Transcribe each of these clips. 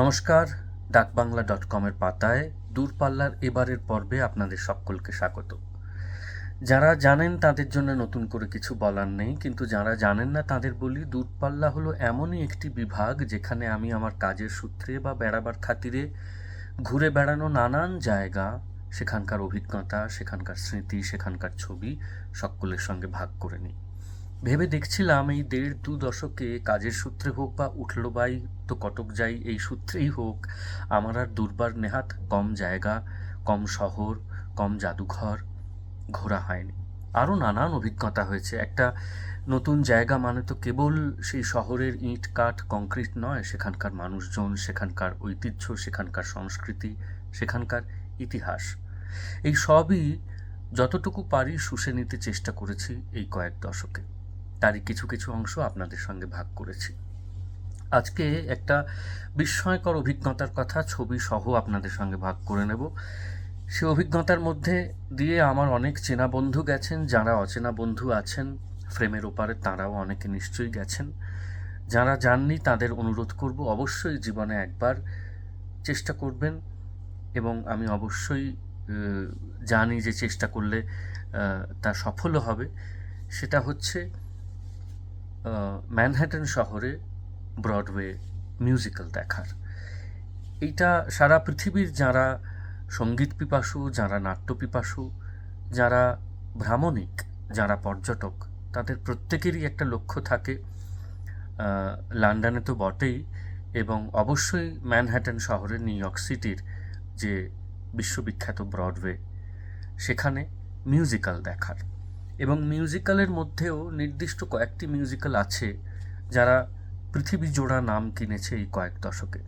নমস্কার, ডাকবাংলা ডট কমের পাতায় দূরপাল্লার এবারের পর্বে আপনাদের সকলকে স্বাগত। যারা জানেন তাদের জন্য নতুন করে কিছু বলার নেই, কিন্তু যারা জানেন না তাদের বলি, দূরপাল্লা হলো এমনই একটি বিভাগ যেখানে আমি আমার কাজের সূত্রে বা বেড়াবার খাতিরে ঘুরে বেড়ানো নানান জায়গা, সেখানকার অভিজ্ঞতা, সেখানকার স্মৃতি, সেখানকার ছবি সকলের সঙ্গে ভাগ করে নিই। ভেবে দেখছিলাম এই দেড় দু দশকে কাজের সূত্রে হোক বা উঠল বাই, তো কটক যাই, এই সূত্রেই হোক, আমার আর দুর্বার নেহাত কম জায়গা, কম শহর, কম জাদুঘর ঘোরা হয়নি। আরও নানান অভিজ্ঞতা হয়েছে। একটা নতুন জায়গা মানে তো কেবল সেই শহরের ইট, কাঠ, কংক্রিট নয়, সেখানকার মানুষজন, সেখানকার ঐতিহ্য, সেখানকার সংস্কৃতি, সেখানকার ইতিহাস। এই সবই যতটুকু পারি শুষে নিতে চেষ্টা করেছি এই কয়েক দশকে। তারই কিছু কিছু অংশ আপনাদের সঙ্গে ভাগ করেছি। আজকে একটা বিস্ময়কর অভিজ্ঞতার কথা, ছবি সহ আপনাদের সঙ্গে ভাগ করে নেব। সে অভিজ্ঞতার মধ্যে দিয়ে আমার অনেক চেনা বন্ধু গেছেন, যারা অচেনা বন্ধু আছেন, ফ্রেমের ওপারে তাঁরাও অনেকে নিশ্চয়ই গেছেন। যারা যাননি, তাদের অনুরোধ করব, অবশ্যই জীবনে একবার চেষ্টা করবেন এবং আমি অবশ্যই জানি যে চেষ্টা করলে তা সফলও হবে। সেটা হচ্ছে আহ, ম্যানহাটন শহরে ব্রডওয়ে মিউজিক্যাল দেখার। এইটা সারা পৃথিবীর যারা সংগীত পিপাসু যারা নাট্য পিপাসু যারা ভ্রামণিক যারা পর্যটক তাদের প্রত্যেকেরই একটা লক্ষ্য থাকে লন্ডনে তো বটেই এবং অবশ্যই ম্যানহ্যাটন শহরের নিউ ইয়র্ক সিটির যে বিশ্ববিখ্যাত ব্রডওয়ে সেখানে মিউজিক্যাল দেখার। এবং মিউজিক্যালের মধ্যেও নির্দিষ্ট কয়েকটি মিউজিক্যাল আছে যারা পৃথিবী জোড়া নাম কিনেছে এই কয়েক দশকে।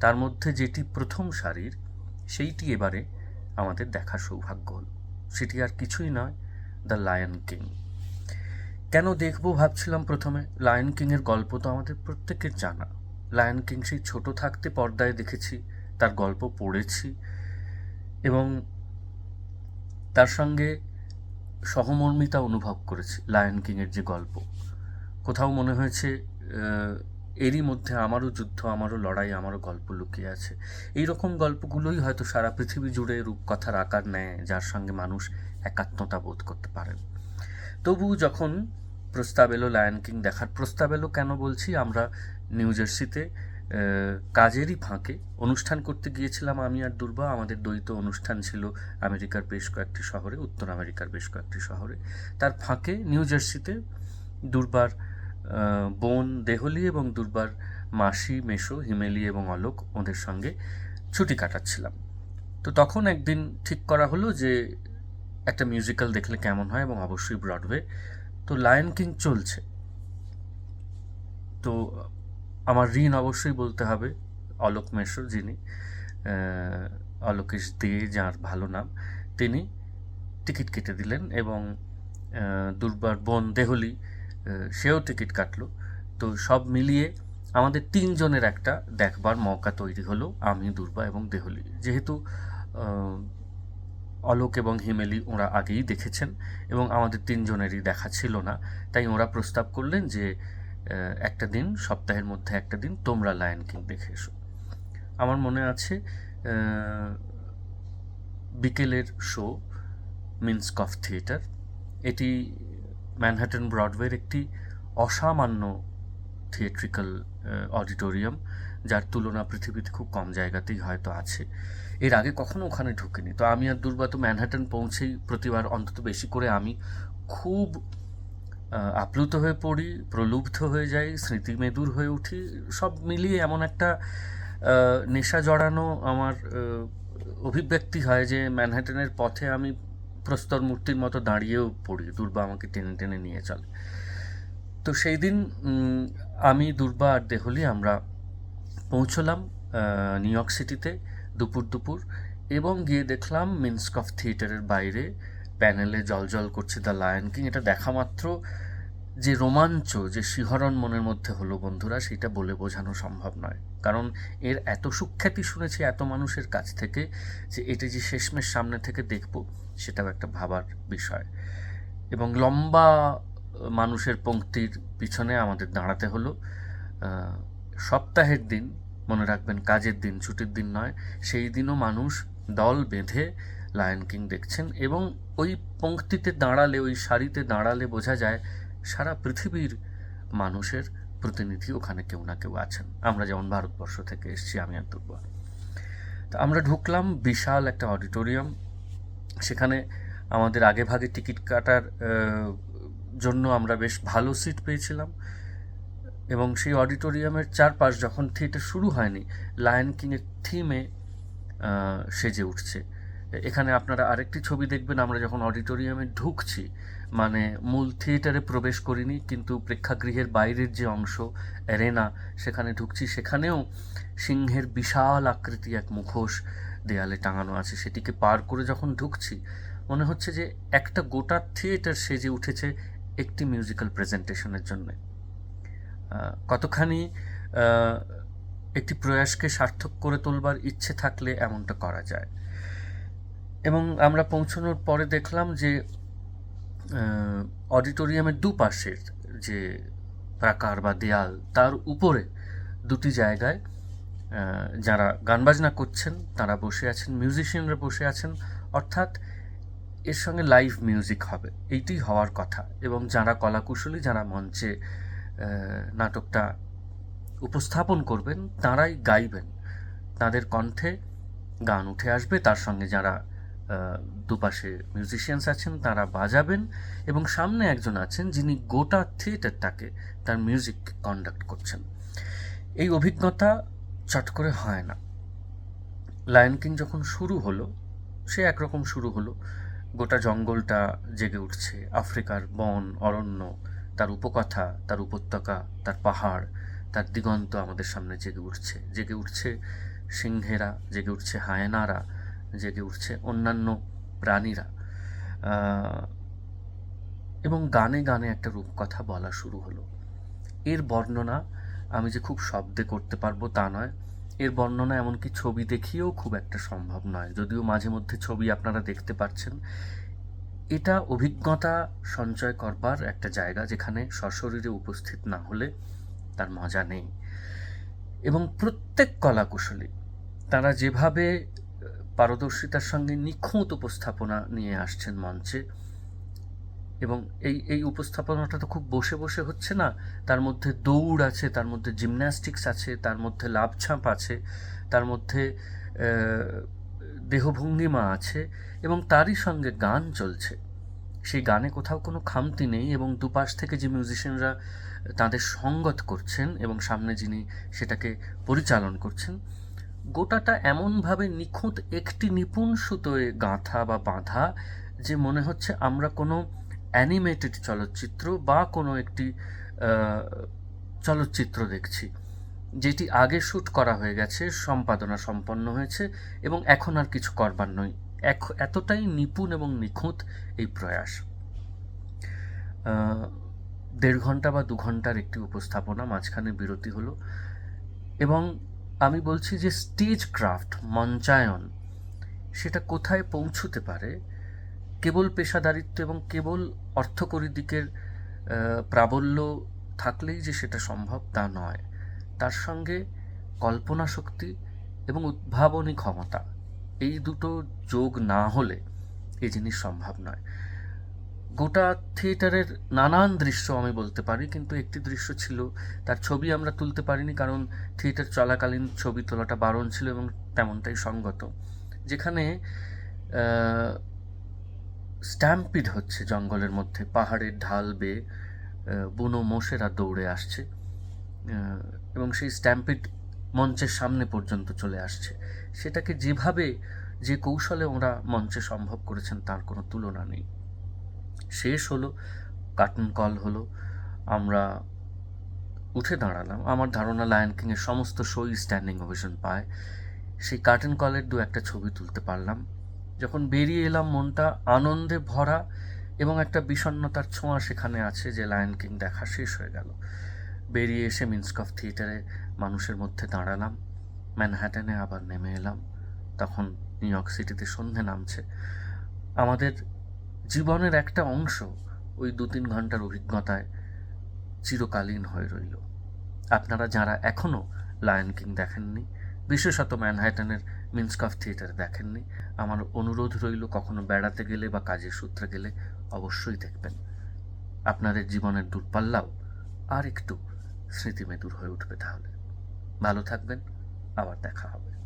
তার মধ্যে যেটি প্রথম সারির, সেইটি এবারে আমাদের দেখার সৌভাগ্য হল। সেটি আর কিছুই নয় দ্য লায়ন কিং কেন দেখব ভাবছিলাম প্রথমে? লায়ন কিংয়ের গল্প তো আমাদের প্রত্যেকের জানা। লায়ন কিং সেই ছোট থাকতে পর্দায় দেখেছি, তার গল্প পড়েছি এবং তার সঙ্গে সহমর্মিতা অনুভব করেছি লায়ন কিংয়ের যে গল্প। কোথাও মনে হয়েছে এরই মধ্যে আমারও যুদ্ধ, আমারও লড়াই, আমারও গল্প লুকিয়ে আছে। এই রকম গল্পগুলোই হয়তো সারা পৃথিবী জুড়ে রূপকথার আকার নেয়, যার সঙ্গে মানুষ একাত্মতা বোধ করতে পারেন। তবু যখন প্রস্তাব এলো লায়ন কিং দেখার প্রস্তাব এলো, কেন বলছি? আমরা নিউ জার্সিতে কাজেরই ফাঁকে। অনুষ্ঠান করতে গিয়েছিলাম আমি আর দুর্বা। আমাদের দ্বৈত অনুষ্ঠান ছিল আমেরিকার বেশ কয়েকটি শহরে, উত্তর আমেরিকার বেশ কয়েকটি শহরে। তার ফাঁকে নিউ জার্সিতে দুর্বার বোন দেহলি এবং দুর্বার মাসি মেশো হিমেলি এবং অলোক ওদের সঙ্গে ছুটি কাটাচ্ছিলাম। তো তখন একদিন ঠিক করা হলো যে একটা মিউজিক্যাল দেখলে কেমন হয় এবং অবশ্যই ব্রডওয়ে। তো লায়ন কিং চলছে। তো আমার ঋণ অবশ্যই বলতে হবে, অলোক মেশো যিনি অলোকেশ দে, যার ভালো নাম, তিনি টিকিট কেটে দিলেন এবং দুর্বার বোন দেহলি সেও টিকিট কাটলো। তো সব মিলিয়ে আমাদের তিনজনের একটা দেখবার মৌকা তৈরি হলো, আমি, দুর্বা এবং দেহলি। যেহেতু অলোক এবং হিমেলি ওরা আগেই দেখেছেন এবং আমাদের তিনজনেরই দেখা ছিল না, তাই ওরা প্রস্তাব করলেন যে একটা দিন, সপ্তাহের মধ্যে একটা দিন তোমরা লায়ন কিং দেখে এসো। আমার মনে আছে বিকেলের শো মিন্সকফ থিয়েটার এটি ম্যানহাটন ব্রডওয়ের একটি অসামান্য থিয়েট্রিক্যাল অডিটোরিয়াম যার তুলনা পৃথিবীতে খুব কম জায়গাতেই হয়তো আছে। এর আগে কখনো ওখানে ঢুকিনি। তো আমি আর দুর্বাত ম্যানহাটন পৌঁছেই প্রতিবার অন্তত বেশি করে আমি খুব আপ্লুত হয়ে পড়ি, প্রলুব্ধ হয়ে যাই স্মৃতিমেদুর হয়ে উঠি, সব মিলিয়ে এমন একটা নেশা জড়ানো আমার অভিব্যক্তি হয় যে ম্যানহাটনের পথে আমি প্রস্তর মূর্তির মতো দাঁড়িয়েও পড়ি, দুর্বা আমাকে টেনে টেনে নিয়ে চলে। তো সেই দিন আমি, দুর্বা আর দেহলি আমরা পৌঁছলাম নিউ ইয়র্ক সিটিতে দুপুর দুপুর এবং গিয়ে দেখলাম মিন্সকফ থিয়েটারের বাইরে প্যানেলে জলজল করছে দ্য লায়ন কিং, এটা দেখা মাত্র যে রোমাঞ্চ, যে শিহরণ মনের মধ্যে হলো বন্ধুরা, সেটা বলে বোঝানো সম্ভব নয়। কারণ এর এত সুখ্যাতি শুনেছি এত মানুষের কাছ থেকে যে এটা যে শেষমেশ সামনে থেকে দেখব, সেটাও একটা ভাবার বিষয়। এবং লম্বা মানুষের পংক্তির পিছনে আমাদের দাঁড়াতে হলো সপ্তাহের দিন, মনে রাখবেন কাজের দিন, ছুটির দিন নয়, সেই দিনও মানুষ দল বেঁধে লায়ন কিং দেখছেন এবং ওই পঙ্ক্তিতে দাঁড়ালে, ওই সারিতে দাঁড়ালে বোঝা যায় সারা পৃথিবীর মানুষের প্রতিনিধি ওখানে কেউ না কেউ আছেন। আমরা যেমন ভারতবর্ষ থেকে এসেছি, আমি আর দুর্বা তো আমরা ঢুকলাম বিশাল একটা অডিটোরিয়াম। সেখানে আমাদের আগে ভাগে টিকিট কাটার জন্য আমরা বেশ ভালো সিট পেয়েছিলাম। এবং সেই অডিটোরিয়ামের চারপাশ যখন থিয়েটার শুরু হয়নি, লায়ন কিংয়ের থিমে সেজে উঠছে। এখানে আপনারা আরেকটি ছবি দেখবেন, আমরা যখন অডিটোরিয়ামে ঢুকছি মানে মূল থিয়েটারে প্রবেশ করিনি, কিন্তু প্রেক্ষাগৃহের বাইরের যে অংশ, অ্যারেনা, সেখানে ঢুকছি, সেখানেও সিংহের বিশাল আকৃতি এক মুখোশ দেয়ালে টাঙানো আছে। সেটিকে পার করে যখন ঢুকছি, মনে হচ্ছে যে একটা গোটা থিয়েটার সেজে উঠেছে একটি মিউজিক্যাল প্রেজেন্টেশনের জন্যে। কতখানি একটি প্রয়াসকে সার্থক করে তোলবার ইচ্ছে থাকলে এমনটা করা যায়। এবং আমরা পৌঁছানোর পরে দেখলাম যে অডিটোরিয়ামের দুপাশের যে প্রাকার বা দেয়াল, তার উপরে দুটি জায়গায় যারা গান বাজনা করছেন, তারা বসে আছেন মিউজিশিয়ানরা বসে আছেন, অর্থাৎ এর সঙ্গে লাইভ মিউজিক হবে। এইটি হওয়ার কথা। এবং যারা কলাকুশলী, যারা মঞ্চে নাটকটা উপস্থাপন করবেন, তারাই গাইবেন। তাদের কণ্ঠে গান উঠে আসবে, তার সঙ্গে যারা দুপাশে মিউজিশিয়ানস আছেন, তারা বাজাবেন এবং সামনে একজন আছেন যিনি গোটা থিয়েটারটাকে তার মিউজিক কন্ডাক্ট করছেন। এই অভিজ্ঞতা চট করে হয় না। লায়ন কিং যখন শুরু হলো, সে একরকম শুরু হলো। গোটা জঙ্গলটা জেগে উঠছে, আফ্রিকার বন, অরণ্য, তার উপকথা, তার উপত্যকা, তার পাহাড়, তার দিগন্ত আমাদের সামনে জেগে উঠছে। জেগে উঠছে সিংহেরা, জেগে উঠছে হায়নারা জেগে উঠছে অন্যান্য প্রাণীরা। এবং গানে গানে একটা রূপকথা বলা শুরু হলো। এর বর্ণনা আমি যে খুব শব্দে করতে পারব তা নয়। এর বর্ণনা এমনকি ছবি দেখিয়েও খুব একটা সম্ভব নয়। যদিও মাঝে মধ্যে ছবি আপনারা দেখতে পাচ্ছেন। এটা অভিজ্ঞতা সঞ্চয় করবার একটা জায়গা যেখানে সশরীরে উপস্থিত না হলে তার মজা নেই। এবং প্রত্যেক কলাকুশলী, তারা যেভাবে পারদর্শিতার সঙ্গে নিখুঁত উপস্থাপনা নিয়ে আসছেন মঞ্চে। এবং এই এই উপস্থাপনাটা তো খুব বসে বসে হচ্ছে না, তার মধ্যে দৌড় আছে, তার মধ্যে জিমন্যাস্টিক্স আছে, তার মধ্যে লাভছাপ আছে, তার মধ্যে দেহভঙ্গিমা আছে, এবং তারই সঙ্গে গান চলছে। সেই গানে কোথাও কোনো খামতি নেই এবং দুপাশ থেকে যে মিউজিশিয়ানরা তাদের সঙ্গত করছেন এবং সামনে যিনি সেটাকে পরিচালন করছেন গোটাটা এমনভাবে নিখুঁত একটি নিপুণ সুতোয় গাঁথা বা বাঁধা যে মনে হচ্ছে আমরা কোনো অ্যানিমেটেড চলচ্চিত্র বা কোনো একটি চলচ্চিত্র দেখছি। যেটি আগে শ্যুট করা হয়ে গেছে, সম্পাদনা সম্পন্ন হয়েছে এবং এখন আর কিছু করবার নয়। এতটাই নিপুণ এবং নিখুঁত এই প্রয়াস। দেড় ঘণ্টা বা দু ঘণ্টার একটি উপস্থাপনা, মাঝখানে বিরতি হলো এবং আমি বলছি যে স্টেজ ক্রাফট মঞ্চায়ন, সেটা কোথায় পৌঁছতে পারে? কেবল পেশাদারিত্ব এবং কেবল অর্থকরী দিকের প্রাবল্য থাকলেই যে সেটা সম্ভব তা নয়। তার সঙ্গে কল্পনা শক্তি এবং উদ্ভাবনী ক্ষমতা, এই দুটো যোগ না হলে এই জিনিস সম্ভব নয়। গোটা থিয়েটারের নানান দৃশ্য আমি বলতে পারি, কিন্তু একটি দৃশ্য ছিল, তার ছবি আমরা তুলতে পারিনি কারণ থিয়েটার চলাকালীন ছবি তোলাটা বারণ ছিল এবং তেমনটাই সঙ্গত। যেখানে স্ট্যাম্পিড হচ্ছে জঙ্গলের মধ্যে, পাহাড়ের ঢাল বেয়ে বুনো মোষেরা দৌড়ে আসছে এবং সেই স্ট্যাম্পিড মঞ্চের সামনে পর্যন্ত চলে আসছে। সেটাকে যেভাবে, যে কৌশলে ওরা মঞ্চে সম্ভব করেছেন তার কোনো তুলনা নেই। শেষ হলো কার্টুন কল হলো, আমরা উঠে দাঁড়ালাম। আমার ধারণা লায়ন কিংয়ের সমস্ত শোই স্ট্যান্ডিং ওভেশন পায়। সেই কার্টুন কলের দু একটা ছবি তুলতে পারলাম। যখন বেরিয়ে এলাম, মনটা আনন্দে ভরা এবং একটা বিষণ্ণতার ছোঁয়া সেখানে আছে যে লায়ন কিং দেখা শেষ হয়ে গেল। বেরিয়ে এসে মিন্সকফ থিয়েটারে মানুষের মধ্যে দাঁড়ালাম। ম্যানহ্যাটেনে আবার নেমে এলাম। তখন নিউ ইয়র্ক সিটিতে সন্ধে নামছে। আমাদের জীবনের একটা অংশ ওই দু তিন ঘণ্টার অভিজ্ঞতায় চিরকালীন হয়ে রইল। আপনারা যারা এখনও লায়ন কিং দেখেননি, বিশেষত ম্যানহাটনের মিন্সকাফ থিয়েটারে দেখেননি, আমার অনুরোধ রইল কখনো বেড়াতে গেলে বা কাজের সূত্রে গেলে অবশ্যই দেখবেন। আপনাদের জীবনের দূরপাল্লাও আর একটু স্মৃতিমেদুর হয়ে উঠবে তাহলে। ভালো থাকবেন, আবার দেখা হবে।